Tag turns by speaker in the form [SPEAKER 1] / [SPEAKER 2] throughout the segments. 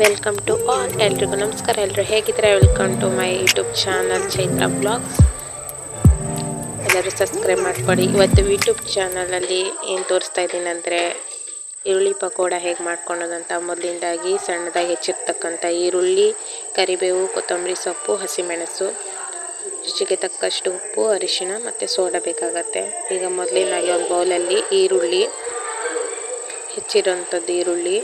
[SPEAKER 1] Welcome to all ಎಲ್ರಿಗೂ ನಮಸ್ಕಾರ. ಎಲ್ಲರು ಹೇಗಿದ್ದಾರೆ? Welcome to my YouTube channel Chaitra vlogs ಎಲ್ಲರೂ ಸಬ್ಸ್ಕ್ರೈಬ್ ಮಾಡಿಕೊಡಿ. ಇವತ್ತು ಯೂಟ್ಯೂಬ್ ಚಾನಲಲ್ಲಿ ಏನು ತೋರಿಸ್ತಾ ಇದ್ದೀನಿ ಅಂದರೆ, ಈರುಳ್ಳಿ ಪಕೋಡ ಹೇಗೆ ಮಾಡ್ಕೊಳೋದಂತ ಮೊದಲಿಂದಾಗಿ ಸಣ್ಣದಾಗಿ ಹೆಚ್ಚಿರ್ತಕ್ಕಂಥ ಈರುಳ್ಳಿ, ಕರಿಬೇವು, ಕೊತ್ತಂಬರಿ ಸೊಪ್ಪು, ಹಸಿಮೆಣಸು, ರುಚಿಗೆ ತಕ್ಕಷ್ಟು ಉಪ್ಪು, ಅರಿಶಿಣ ಮತ್ತು ಸೋಡಾ ಬೇಕಾಗತ್ತೆ. ಈಗ ಮೊದಲಿನಾಗಿ ಒಂದು ಬೌಲಲ್ಲಿ ಈರುಳ್ಳಿ ಹೆಚ್ಚಿರೋಂಥದ್ದು ಈರುಳ್ಳಿ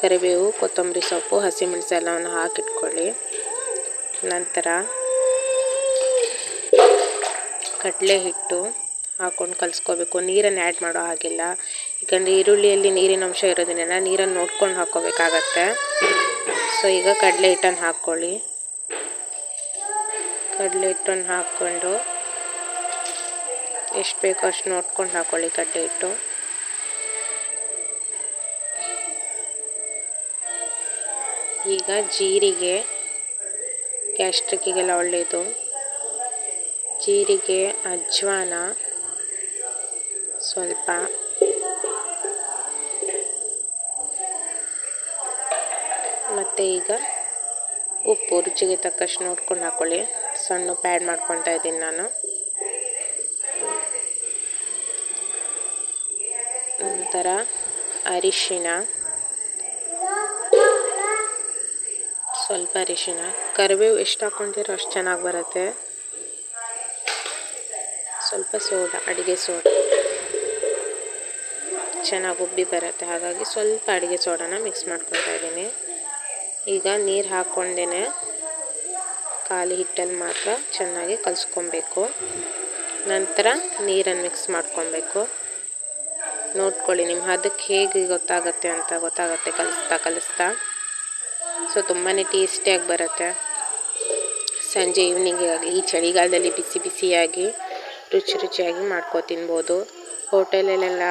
[SPEAKER 1] ಕರಿಬೇವು, ಕೊತ್ತಂಬರಿ ಸೊಪ್ಪು, ಹಸಿಮೆಣಸು ಎಲ್ಲವನ್ನು ಹಾಕಿಟ್ಕೊಳ್ಳಿ. ನಂತರ ಕಡಲೆ ಹಿಟ್ಟು ಹಾಕ್ಕೊಂಡು ಕಲಿಸ್ಕೋಬೇಕು. ನೀರನ್ನು ಆ್ಯಡ್ ಮಾಡೋ ಹಾಗಿಲ್ಲ. ಯಾಕಂದರೆ ಈರುಳ್ಳಿಯಲ್ಲಿ ನೀರಿನ ಅಂಶ ಇರೋದ್ರಿಂದ ನೀರನ್ನು ನೋಡ್ಕೊಂಡು ಹಾಕ್ಕೋಬೇಕಾಗತ್ತೆ. ಸೊ ಈಗ ಕಡಲೆ ಹಿಟ್ಟನ್ನು ಹಾಕ್ಕೊಳ್ಳಿ. ಕಡಲೆ ಹಿಟ್ಟನ್ನು ಹಾಕ್ಕೊಂಡು ಎಷ್ಟು ಬೇಕೋ ಅಷ್ಟು ನೋಡ್ಕೊಂಡು ಹಾಕ್ಕೊಳ್ಳಿ ಕಡಲೆ ಹಿಟ್ಟು ಈಗ ಜೀರಿಗೆ, ಗ್ಯಾಸ್ಟ್ರಿಕ್ಕಿಗೆಲ್ಲ ಒಳ್ಳೆಯದು. ಜೀರಿಗೆ, ಅಜ್ವಾನ, ಸ್ವಲ್ಪ. ಮತ್ತು ಈಗ ಉಪ್ಪು, ರುಚಿಗೆ ತಕ್ಕಷ್ಟು ನೋಡ್ಕೊಂಡು ಹಾಕ್ಕೊಳ್ಳಿ ಸಣ್ಣ ಪ್ಯಾಡ್ ಮಾಡ್ಕೊತಾ ಇದ್ದೀನಿ ನಾನು. ನಂತರ ಅರಿಶಿಣ ಸ್ವಲ್ಪ ಅರಿಶಿನ. ಕರಿಬೇವು ಎಷ್ಟು ಹಾಕ್ಕೊಂಡಿರೋ ಅಷ್ಟು ಚೆನ್ನಾಗಿ ಬರುತ್ತೆ. ಸ್ವಲ್ಪ ಸೋಡಾ, ಅಡುಗೆ ಸೋಡಾ. ಚೆನ್ನಾಗಿ ಉಬ್ಬಿ ಬರುತ್ತೆ. ಹಾಗಾಗಿ ಸ್ವಲ್ಪ ಅಡುಗೆ ಸೋಡಾನ ಮಿಕ್ಸ್ ಮಾಡ್ಕೊತಾ ಇದ್ದೀನಿ. ಈಗ ನೀರು ಹಾಕ್ಕೊಂಡೇ ಖಾಲಿ ಹಿಟ್ಟಲ್ಲಿ ಮಾತ್ರ ಚೆನ್ನಾಗಿ ಕಲಿಸ್ಕೊಬೇಕು. ನಂತರ ನೀರನ್ನು ಮಿಕ್ಸ್ ಮಾಡ್ಕೊಬೇಕು ನೋಡ್ಕೊಳ್ಳಿ ನಿಮ್ಮ ಹದಕ್ಕೆ ಹೇಗೆ ಗೊತ್ತಾಗುತ್ತೆ ಅಂತ ಗೊತ್ತಾಗುತ್ತೆ. ಕಲಿಸ್ತಾ ಕಲಿಸ್ತಾ. ಸೊ ತುಂಬಾ ಟೇಸ್ಟಿಯಾಗಿ ಬರುತ್ತೆ. ಸಂಜೆ ಈವ್ನಿಂಗ್ ಆಗಲಿ, ಈ ಚಳಿಗಾಲದಲ್ಲಿ ಬಿಸಿ ಬಿಸಿಯಾಗಿ, ರುಚಿ ರುಚಿಯಾಗಿ ಮಾಡ್ಕೊ ತಿನ್ಬೋದು. ಹೋಟೆಲಲ್ಲೆಲ್ಲ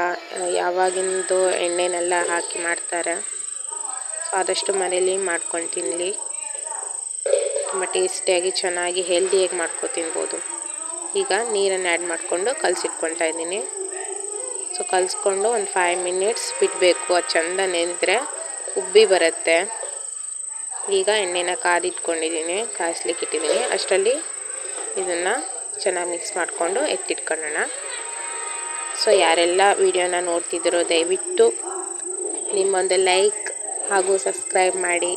[SPEAKER 1] ಯಾವಾಗಿಂದು ಎಣ್ಣೆನೆಲ್ಲ ಹಾಕಿ ಮಾಡ್ತಾರೆ. ಸೊ ಆದಷ್ಟು ಮನೇಲಿ ಮಾಡ್ಕೊಂಡು ತಿನ್ನಲಿ ತುಂಬ ಟೇಸ್ಟಿಯಾಗಿ, ಚೆನ್ನಾಗಿ, ಹೆಲ್ದಿಯಾಗಿ ಮಾಡ್ಕೊ ತಿನ್ಬೋದು. ಈಗ ನೀರನ್ನು ಆ್ಯಡ್ ಮಾಡಿಕೊಂಡು ಕಲಸಿಟ್ಕೊತಾ ಇದ್ದೀನಿ. ಸೊ ಕಲಿಸ್ಕೊಂಡು ಒಂದು ಫೈವ್ ಮಿನಿಟ್ಸ್ ಬಿಡಬೇಕು. ಅದು ಚೆಂದ ನೆನೆದ್ರೆ ಉಬ್ಬಿ ಬರುತ್ತೆ. ಈಗ ಎಣ್ಣೆನ ಕಾದಿಟ್ಕೊಂಡಿದ್ದೀನಿ ಕಾಯಿಸ್ಲಿಕ್ಕೆ ಇಟ್ಟಿದ್ದೀನಿ. ಅಷ್ಟರಲ್ಲಿ ಇದನ್ನು ಚೆನ್ನಾಗಿ ಮಿಕ್ಸ್ ಮಾಡಿಕೊಂಡು ಎತ್ತಿಟ್ಕೊಳ್ಳೋಣ. ಸೊ ಯಾರೆಲ್ಲ ವಿಡಿಯೋನ ನೋಡ್ತಿದ್ದೀರೋ ದಯವಿಟ್ಟು ನಿಮ್ಮೊಂದು ಲೈಕ್ ಹಾಗೂ ಸಬ್ಸ್ಕ್ರೈಬ್ ಮಾಡಿ,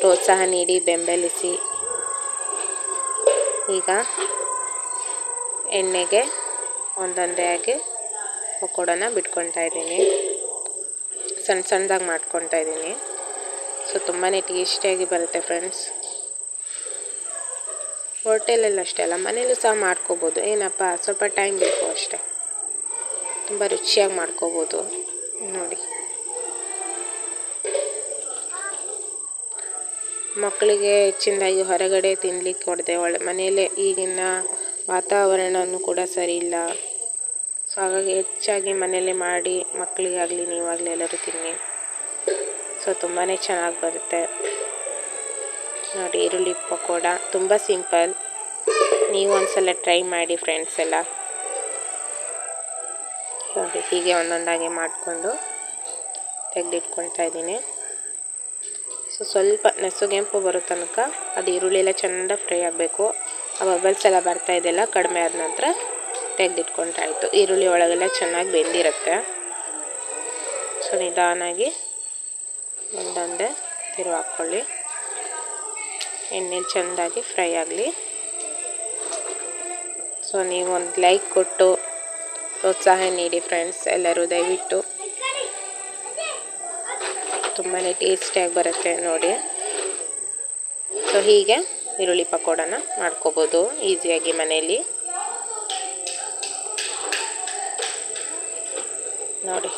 [SPEAKER 1] ಪ್ರೋತ್ಸಾಹ ನೀಡಿ, ಬೆಂಬಲಿಸಿ. ಈಗ ಎಣ್ಣೆಗೆ ಒಂದೊಂದೇ ಆಗಿ ಪಕೋಡನ ಬಿಟ್ಕೊತಾ ಇದ್ದೀನಿ. ಸಣ್ಣ ಸಣ್ಣದಾಗಿ ಮಾಡ್ಕೊತಾ ಇದ್ದೀನಿ. ಸೊ ತುಂಬಾ ಟೇಸ್ಟಿಯಾಗಿ ಬರುತ್ತೆ ಫ್ರೆಂಡ್ಸ್. ಹೋಟೆಲಲ್ಲಿ ಅಷ್ಟೇ ಅಲ್ಲ, ಮನೇಲೂ ಸಹ ಮಾಡ್ಕೋಬೋದು. ಏನಪ್ಪ, ಸ್ವಲ್ಪ ಟೈಮ್ ಬೇಕು ಅಷ್ಟೇ. ತುಂಬ ರುಚಿಯಾಗಿ ಮಾಡ್ಕೋಬೋದು. ನೋಡಿ. ಮಕ್ಕಳಿಗೆ ಹೆಚ್ಚಿನದಾಗಿ ಹೊರಗಡೆ ತಿನ್ಲಿಕ್ಕೆ ಕೊಡದೆ, ಒಳ್ಳೆ ಮನೆಯಲ್ಲೇ ಈಗಿನ ವಾತಾವರಣವೂ ಕೂಡ ಸರಿ ಇಲ್ಲ. ಸೊ, ಹಾಗಾಗಿ ಹೆಚ್ಚಾಗಿ ಮನೆಯಲ್ಲೇ ಮಾಡಿ ಮಕ್ಕಳಿಗಾಗಲಿ, ನೀವಾಗಲಿ ಎಲ್ಲರೂ ತಿನ್ನಿ. ಸೊ ತುಂಬಾ ಚೆನ್ನಾಗಿ ಬರುತ್ತೆ. ನೋಡಿ, ಈರುಳ್ಳಿ ಪಕೋಡ ತುಂಬ ಸಿಂಪಲ್. ನೀವು ಒಂದ್ಸಲ ಟ್ರೈ ಮಾಡಿ ಫ್ರೆಂಡ್ಸ್ ಎಲ್ಲ. ನೋಡಿ, ಹೀಗೆ ಒಂದೊಂದಾಗಿ ಮಾಡಿಕೊಂಡು ತೆಗೆದಿಟ್ಕೊಳ್ತಾ ಇದ್ದೀನಿ. ಸೊ, ಸ್ವಲ್ಪ ನೆಸುಗೆಂಪು ಬರೋ ತನಕ ಅದು ಈರುಳ್ಳಿ ಎಲ್ಲ ಚೆಂದ ಫ್ರೈ ಆಗಬೇಕು. ಆ ಬಬಲ್ಸ್ ಎಲ್ಲ ಬರ್ತಾ ಇದೆಲ್ಲ ಕಡಿಮೆ ಆದ ನಂತರ ತೆಗೆದಿಟ್ಕೊಂತಾಯಿತು ಈರುಳ್ಳಿ ಒಳಗೆಲ್ಲ ಚೆನ್ನಾಗಿ ಬೆಂದಿರುತ್ತೆ. ಸೊ, ನಿಧಾನಾಗಿ ಒಂದೊಂದೇ ತಿರು ಹಾಕ್ಕೊಳ್ಳಿ. ಎಣ್ಣೆಲಿ ಚೆಂದಾಗಿ ಫ್ರೈ ಆಗಲಿ. ಸೊ ನೀವು ಒಂದು ಲೈಕ್ ಕೊಟ್ಟು ಪ್ರೋತ್ಸಾಹ ನೀಡಿ ಫ್ರೆಂಡ್ಸ್ ಎಲ್ಲರೂ ದಯವಿಟ್ಟು. ತುಂಬಾ ಟೇಸ್ಟಿಯಾಗಿ ಬರುತ್ತೆ ನೋಡಿ. ಸೊ ಹೀಗೆ ಈರುಳ್ಳಿ ಪಕೋಡನ ಮಾಡ್ಕೋಬೋದು ಈಸಿಯಾಗಿ ಮನೆಯಲ್ಲಿ ನೋಡಿ,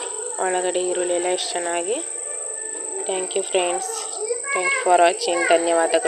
[SPEAKER 1] ಒಳಗಡೆ ಈರುಳ್ಳಿ ಎಲ್ಲ ಎಷ್ಟು ಚೆನ್ನಾಗಿ thank you friends thank you for watching ధన్యవాదಗಳು